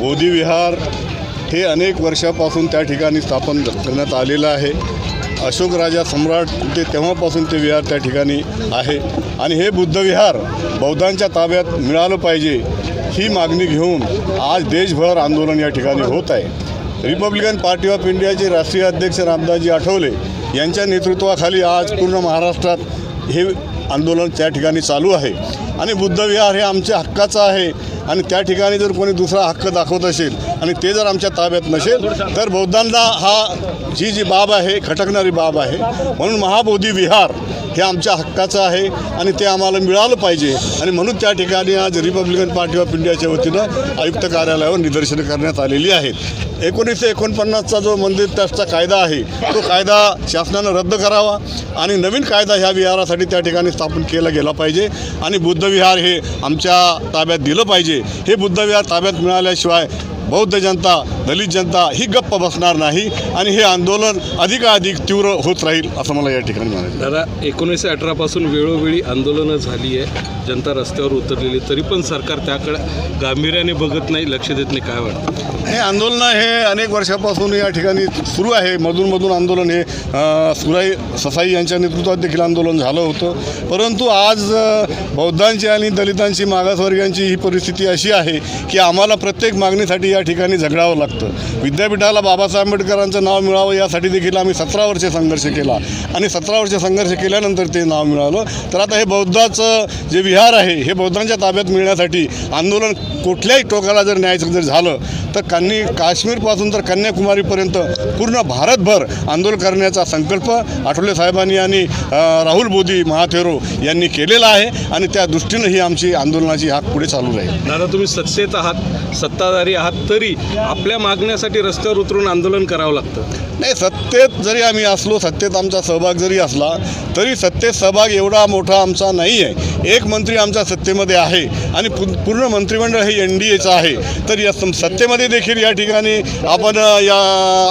बोधीविहार हे अनेक वर्षापासून त्या ठिकाणी स्थापन करण्यात आलेलं आहे. अशोक राजा सम्राट ते तेव्हापासून ते विहार त्या ठिकाणी आहे. आणि हे बुद्धविहार बौद्धांच्या ताब्यात मिळालं पाहिजे ही मागणी घेऊन आज देशभर आंदोलन या ठिकाणी होत आहे. रिपब्लिकन पार्टी ऑफ इंडियाचे राष्ट्रीय अध्यक्ष रामदासजी आठवले यांच्या नेतृत्वाखाली आज पूर्ण महाराष्ट्रात हे आंदोलन त्या ठिकाणी चालू आहे. आणि बुद्धविहार हे आमच्या हक्काचं आहे. आणि त्या ठिकाणी जर कोणी दुसरा हक्क दाखवत असेल आणि ते जर आमच्या ताब्यात नसेल तर बौद्धांना हा जी जी बाब आहे खटकणारी बाब आहे. म्हणून महाबोधी विहार हे आमच्या हक्काचं आहे आणि ते आम्हाला मिळालं पाहिजे. आणि म्हणून त्या ठिकाणी आज रिपब्लिकन पार्टी ऑफ इंडियाच्या वतीनं आयुक्त कार्यालयावर निदर्शनं करण्यात आलेली आहेत. एकोणीसशे एकोणपन्नासचा जो मंदिर ट्रस्टचा कायदा आहे तो कायदा शासनानं रद्द करावा आणि नवीन कायदा ह्या विहारासाठी त्या ठिकाणी स्थापन केला गेला पाहिजे. आणि बुद्धविहार हे आमच्या ताब्यात दिलं पाहिजे. हे बुद्धविहार ताब्यात मिळाल्याशिवाय बौद्ध जनता दलित जनता ही गप्प बसणार नाही आणि हे आंदोलन अधिकाधिक तीव्र होत राहील असं मला या ठिकाणी म्हणायचं. दादा एकोणीसशे अठरापासून वेळोवेळी आंदोलनं झाली आहे. जनता रस्त्यावर उतरलेली. तरी पण सरकार त्याकडे गांभीर्याने बघत नाही लक्ष देत नाही. काय वाटतं? हे आंदोलन हे अनेक वर्षापासून या ठिकाणी सुरू आहे. मधून आंदोलन हे सुराई ससाई यांच्या नेतृत्वात देखील आंदोलन झालं होतं. परंतु आज बौद्धांची आणि दलितांची मागासवर्गीयांची ही परिस्थिती अशी आहे की आम्हाला प्रत्येक मागणीसाठी या त्या ठिकाणी झगडावं लागतं. विद्यापीठाला बाबासाहेब आंबेडकरांचं नाव मिळावं यासाठी देखील आम्ही सतरा वर्ष संघर्ष केला. आणि सतरा वर्ष संघर्ष केल्यानंतर ते नाव मिळालं. तर आता हे बौद्धाचं जे विहार आहे हे बौद्धांच्या ताब्यात मिळण्यासाठी आंदोलन कुठल्याही टोकाला जर न्यायचं जर झालं तर कन्नी काश्मीरपासून तर कन्याकुमारीपर्यंत पूर्ण भारतभर आंदोलन करण्याचा संकल्प आठवले साहेबांनी आणि राहुल मोदी महाथेरो यांनी केलेला आहे आणि त्या दृष्टीनं ही आमची आंदोलनाची हाक पुढे चालू राहील. दादा तुम्ही सत्तेत आहात सत्ताधारी आहात तरी आपल्या मागण्यासाठी रस्त्यावर उतरून आंदोलन करावं लागतं. नाही सत्तेत जरी आम्ही असलो सत्तेत आमचा सहभाग जरी असला तरी सत्तेत सहभाग एवढा मोठा आमचा नाही आहे एक मंत्री आमच्या सत्तेमध्ये आहे आणि पूर्ण मंत्रिमंडळ हे एन डी एचं आहे. तर या सम- सत्तेमध्ये देखील या ठिकाणी आपण या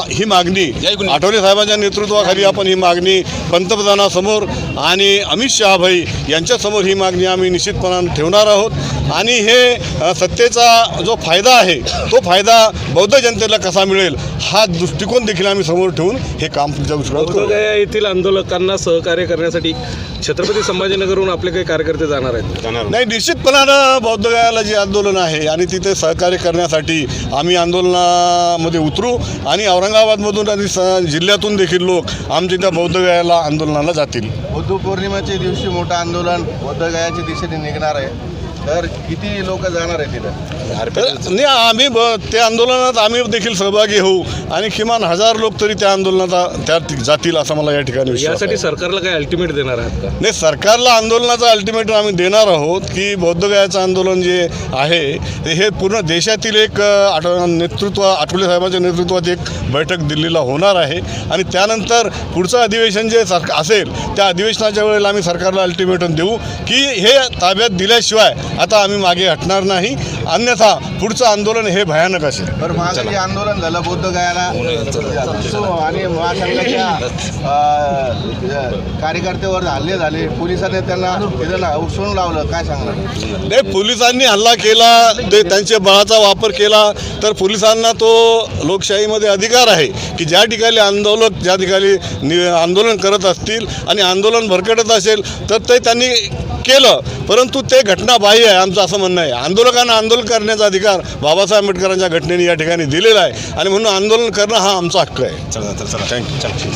ही मागणी आठवले साहेबांच्या नेतृत्वाखाली आपण ही मागणी पंतप्रधानासमोर आणि अमित शहाभाई यांच्यासमोर ही मागणी आम्ही निश्चितपणानं ठेवणार आहोत. आणि हे सत्तेचा जो फायदा आहे तो फायदा बौद्ध जनतेला कसा मिळेल हा दृष्टिकोन देखील आम्ही समोर ठेवून हे काम पुढच्या येथील आंदोलकांना सहकार्य करण्यासाठी छत्रपती संभाजीनगरहून आपले काही कार्यकर्ते जाणार आहेत. नाही निश्चितपणानं बौद्धगयाला जे आंदोलन आहे आणि तिथे सहकार्य करण्यासाठी आम्ही आंदोलनामध्ये उतरू आणि औरंगाबादमधून आणि स जिल्ह्यातून देखील लोक आमच्या त्या बौद्धगयाला आंदोलनाला जातील. बुद्ध पौर्णिमेच्या दिवशी मोठं आंदोलन बौद्धगयाच्या दिशेने निघणार आहे. तर किती लोक जाणार आहे तिथं नाही आम्ही त्या आंदोलनात आम्ही देखील सहभागी होऊ. आणि किमान हजार लोक तरी त्या आंदोलनात त्यात जातील असं मला या ठिकाणी यासाठी. सरकारला काय अल्टिमेट देणार आहात का? नाही सरकारला आंदोलनाचा अल्टिमेटम आम्ही देणार आहोत की बौद्धगयाचं आंदोलन जे आहे ते हे पूर्ण देशातील एक आठ नेतृत्व आठवले साहेबांच्या नेतृत्वात एक बैठक दिल्लीला होणार आहे. आणि त्यानंतर पुढचं अधिवेशन जे सरक असेल त्या अधिवेशनाच्या वेळेला आम्ही सरकारला अल्टिमेटम देऊ की हे ताब्यात दिल्याशिवाय आता आम्ही मागे हटणार नाही. अन्यथा पुढचं आंदोलन हे भयानक असेल. तर मागे जे आंदोलन झालं बौद्धगयाला सो आणि महासंघाच्या कार्यकर्त्यावर हल्ले झाले पोलिसांनी त्यांना तिथं ना उसळून लावलं. काय सांगणार? नाही पोलिसांनी हल्ला केला ते त्यांच्या बळाचा वापर केला तर पोलिसांना तो लोकशाहीमध्ये अधिकार आहे की ज्या ठिकाणी आंदोलक ज्या ठिकाणी नि आंदोलन करत असतील आणि आंदोलन भरकटत असेल तर ते त्यांनी केलं परंतु ते घटनाबाह्य आहे आमचं असं म्हणणं आहे. आंदोलकांना आंदोलन करण्याचा अधिकार बाबासाहेब आंबेडकरांच्या घटनेने या ठिकाणी दिलेला आहे. आणि म्हणून आंदोलन करणं हा आमचा हक्क आहे. चला चला. थँक्यू